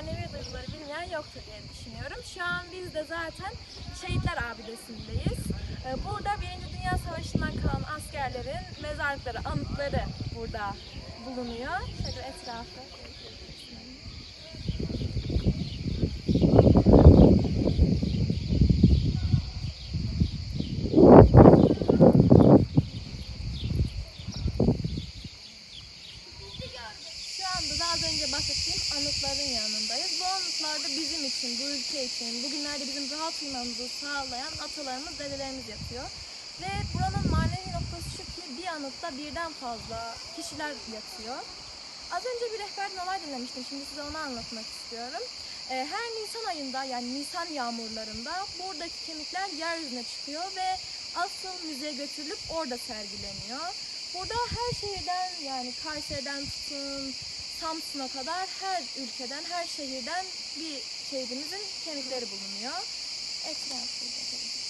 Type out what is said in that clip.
yazıları bilmeyen yoktur diye düşünüyorum. Şu an biz de zaten Şehitler Abidesi'ndeyiz. Ee, Burada Birinci Dünya Savaşı'ndan kalan askerlerin mezarlıkları, anıtları burada bulunuyor. Şöyle etrafı. Şu anda da az önce bahsettiğim anıtların yanındayız. Bu anıtlarda bizim için, bu ülke için, bugünlerde bizim rahat uyumamızı sağlayan atalarımız, dedelerimiz yatıyor. Ve buranın manevi noktası şu ki bir anıtta birden fazla kişiler yatıyor. Az önce bir rehberden olay dinlemiştim. Şimdi size onu anlatmak istiyorum. Ee, Her Nisan ayında yani Nisan yağmurlarında buradaki kemikler yeryüzüne çıkıyor ve asıl müzeye götürülüp orada sergileniyor. Burada her şehirden yani Kayseri'den tutun Samsun'a kadar her ülkeden, her şehirden bir şehidimizin kemikleri bulunuyor. Etrafı